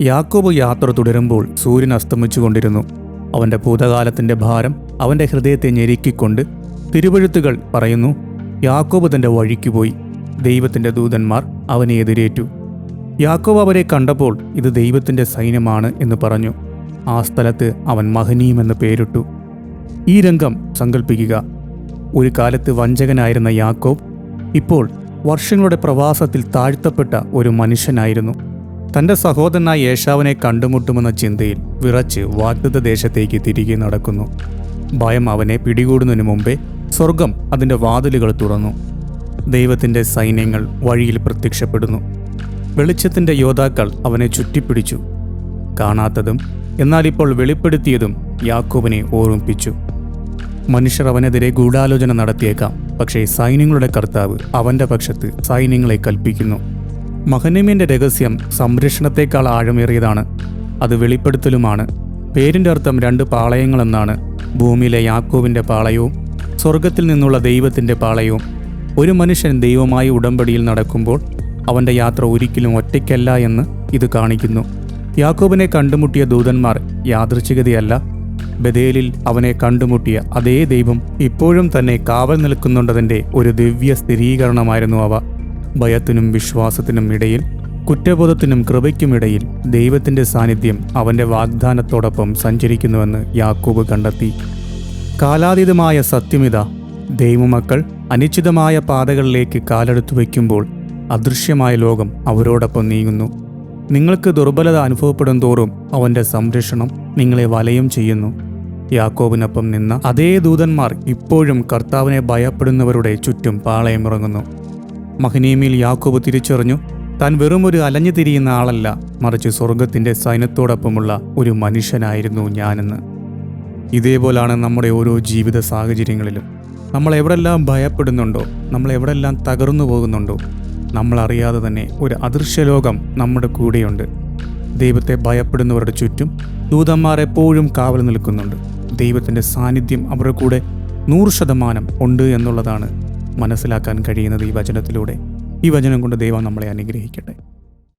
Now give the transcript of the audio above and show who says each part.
Speaker 1: യാക്കോബ് യാത്ര തുടരുമ്പോൾ സൂര്യൻ അസ്തമിച്ചുകൊണ്ടിരുന്നു. അവന്റെ ഭൂതകാലത്തിന്റെ ഭാരം അവന്റെ ഹൃദയത്തെ ഞെരുക്കിക്കൊണ്ട് തിരുവഴുത്തുകൾ പറയുന്നു യാക്കോബ് തന്റെ വഴിക്ക് പോയി. ദൈവത്തിന്റെ ദൂതന്മാർ അവനെ എതിരേറ്റു. യാക്കോബ് അവരെ കണ്ടപ്പോൾ ഇത് ദൈവത്തിന്റെ സൈന്യമാണ് എന്ന് പറഞ്ഞു. ആ സ്ഥലത്ത് അവൻ മഹനീയമെന്ന് പേരിട്ടു. ഈ രംഗം സങ്കല്പിക്കുക ഒരു കാലത്ത് വഞ്ചകനായിരുന്ന യാക്കോബ് ഇപ്പോൾ വർഷങ്ങളുടെ പ്രവാസത്തിൽ താഴ്ത്തപ്പെട്ട ഒരു മനുഷ്യനായിരുന്നു. തന്റെ സഹോദരനായ യേശാവിനെ കണ്ടുമുട്ടുമെന്ന ചിന്തയിൽ വിറച്ച് വാഗ്ദത്ത ദേശത്തേക്ക് തിരികെ നടക്കുന്നു. ഭയം അവനെ പിടികൂടുന്നതിന് മുമ്പേ സ്വർഗം അതിന്റെ വാതിലുകൾ തുറന്നു. ദൈവത്തിന്റെ സൈന്യങ്ങൾ വഴിയിൽ പ്രത്യക്ഷപ്പെടുന്നു. വെളിച്ചത്തിന്റെ യോദ്ധാക്കൾ അവനെ ചുറ്റിപ്പിടിച്ചു. കാണാത്തതും എന്നാൽ ഇപ്പോൾ വെളിപ്പെടുത്തിയതും യാക്കോബിനെ ഓർമ്മിപ്പിച്ചു. മനുഷ്യർ അവനെതിരെ ഗൂഢാലോചന നടത്തിയേക്കാം പക്ഷേ സൈന്യങ്ങളുടെ കർത്താവ് അവന്റെ പക്ഷത്ത് സൈന്യങ്ങളെ കൽപ്പിക്കുന്നു. മഹനീമിന്റെ രഹസ്യം സംരക്ഷണത്തെക്കാൾ ആഴമേറിയതാണ്. അത് വെളിപ്പെടുത്തലുമാണ്. പേരിന്റെ അർത്ഥം രണ്ട് പാളയങ്ങളെന്നാണ്. ഭൂമിയിലെ യാക്കോവിന്റെ പാളയവും സ്വർഗത്തിൽ നിന്നുള്ള ദൈവത്തിന്റെ പാളയവും. ഒരു മനുഷ്യൻ ദൈവമായി ഉടമ്പടിയിൽ നടക്കുമ്പോൾ അവന്റെ യാത്ര ഒരിക്കലും ഒറ്റയ്ക്കല്ല എന്ന് ഇത് കാണിക്കുന്നു. യാക്കോബിനെ കണ്ടുമുട്ടിയ ദൂതന്മാർ യാദൃച്ഛികതയല്ല. ബദേലിൽ അവനെ കണ്ടുമുട്ടിയ അതേ ദൈവം ഇപ്പോഴും തന്നെ കാവൽ നിൽക്കുന്നുണ്ടതിന്റെ ഒരു ദിവ്യ സ്ഥിരീകരണമായിരുന്നു അവ. ഭയത്തിനും വിശ്വാസത്തിനും ഇടയിൽ കുറ്റബോധത്തിനും കൃപയ്ക്കുമിടയിൽ ദൈവത്തിന്റെ സാന്നിധ്യം അവന്റെ വാഗ്ദാനത്തോടൊപ്പം സഞ്ചരിക്കുന്നുവെന്ന് യാക്കൂബ് കണ്ടെത്തി. കാലാതീതമായ സത്യമിത ദൈവമക്കൾ അനിശ്ചിതമായ പാതകളിലേക്ക് കാലെടുത്തു വയ്ക്കുമ്പോൾ അദൃശ്യമായ ലോകം അവരോടൊപ്പം നീങ്ങുന്നു. നിങ്ങൾക്ക് ദുർബലത അനുഭവപ്പെടും തോറും അവന്റെ സംരക്ഷണം നിങ്ങളെ വലയം ചെയ്യുന്നു. യാക്കോബിനൊപ്പം നിന്ന അതേ ദൂതന്മാർ ഇപ്പോഴും കർത്താവിനെ ഭയപ്പെടുന്നവരുടെ ചുറ്റും പാളയമിറങ്ങുന്നു. മഹനീമിൽ യാക്കോബ് തിരിച്ചറിഞ്ഞു താൻ വെറും ഒരു അലഞ്ഞു തിരിയുന്ന ആളല്ല മറിച്ച് സ്വർഗത്തിന്റെ സൈന്യത്തോടൊപ്പമുള്ള ഒരു മനുഷ്യനായിരുന്നു ഞാനെന്ന്. ഇതേപോലാണ് നമ്മുടെ ഓരോ ജീവിത സാഹചര്യങ്ങളിലും. നമ്മൾ എവിടെല്ലാം ഭയപ്പെടുന്നുണ്ടോ നമ്മൾ എവിടെല്ലാം തകർന്നു പോകുന്നുണ്ടോ നമ്മൾ അറിയാതെ തന്നെ ഒരു അദൃശ്യലോകം നമ്മുടെ കൂടെയുണ്ട്. ദൈവത്തെ ഭയപ്പെടുന്നവരുടെ ചുറ്റും ദൂതന്മാർ എപ്പോഴും കാവൽ നിൽക്കുന്നുണ്ട്. ദൈവത്തിന്റെ സാന്നിധ്യം അവരുടെ കൂടെ നൂറ് ശതമാനം ഉണ്ട് എന്നുള്ളതാണ് മനസ്സിലാക്കാൻ കഴിയുന്നത് ഈ വചനത്തിലൂടെ. ഈ വചനം കൊണ്ട് ദൈവം നമ്മളെ അനുഗ്രഹിക്കട്ടെ.